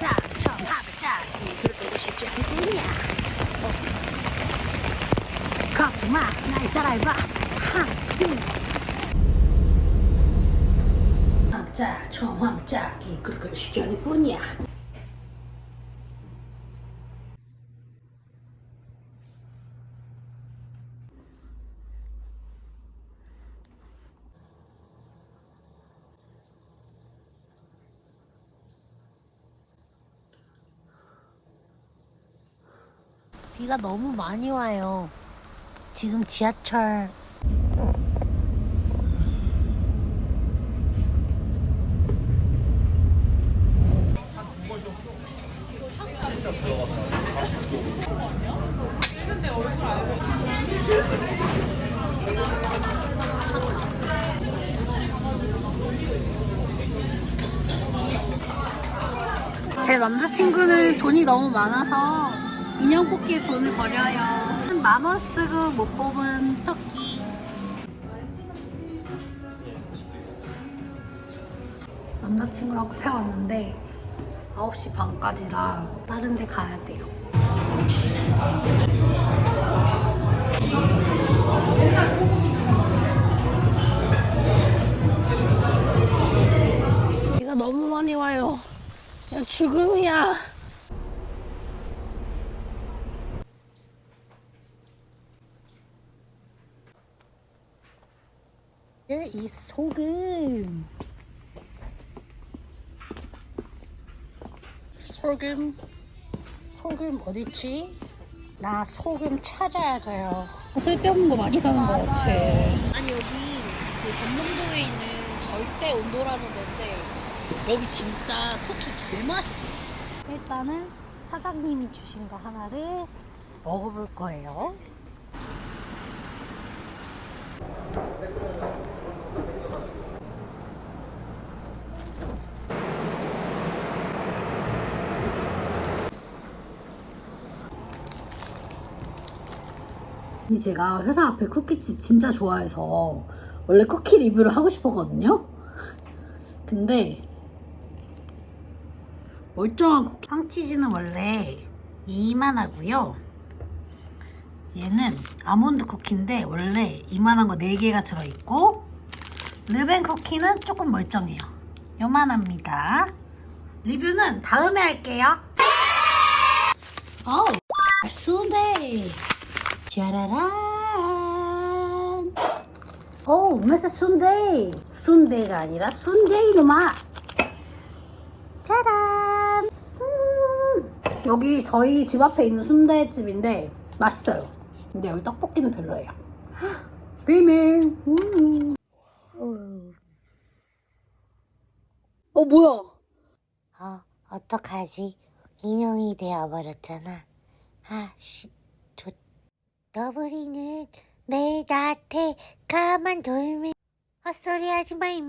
자, 하자. 그렇게 하고 싶지 않겠냐? 어. 걱정 마, 날 따라해봐. 하나, 둘. 자, 처음 하자. 그렇게 하고 싶지 않겠냐? 비가 너무 많이 와요. 지금 지하철 제 남자친구는 돈이 너무 많아서 인형 뽑기에 돈을 버려요. 한만원 쓰고 못 뽑은 토끼. 남자친구랑 카페 왔는데 9시 반까지라 다른 데 가야 돼요. 비가 너무 많이 와요. 그냥 죽음이야. 이 소금. 소금. 소금 어딨지? 나 소금 찾아야 돼요. 쓸데없는 거 많이 사는 것 같아. 아니 여기 그 전남도에 있는 절대 온도라는 데인데 여기 진짜 쿠키 개 맛있어. 일단은 사장님이 주신 거 하나를 먹어볼 거예요. 이 제가 회사 앞에 쿠키집 진짜 좋아해서 원래 쿠키 리뷰를 하고 싶었거든요. 근데 멀쩡한 쿠키 황치즈는 원래 이만하고요. 얘는 아몬드 쿠키인데 원래 이만한 거 4개가 들어있고 르벤 쿠키는 조금 멀쩡해요. 요만합니다. 리뷰는 다음에 할게요. 어우. 짜라란. 오, 메사 순대. 순대가 아니라 순대 이놈아. 짜란. 음, 여기 저희 집 앞에 있는 순대집인데 맛있어요. 근데 여기 떡볶이는 별로예요. 비밀. 음. 어, 뭐야? 어, 어떡하지? 인형이 되어버렸잖아. 아, 씨, 좋. 너브리는 매일 나한테 가만 돌면 헛소리 하지 마, 임마.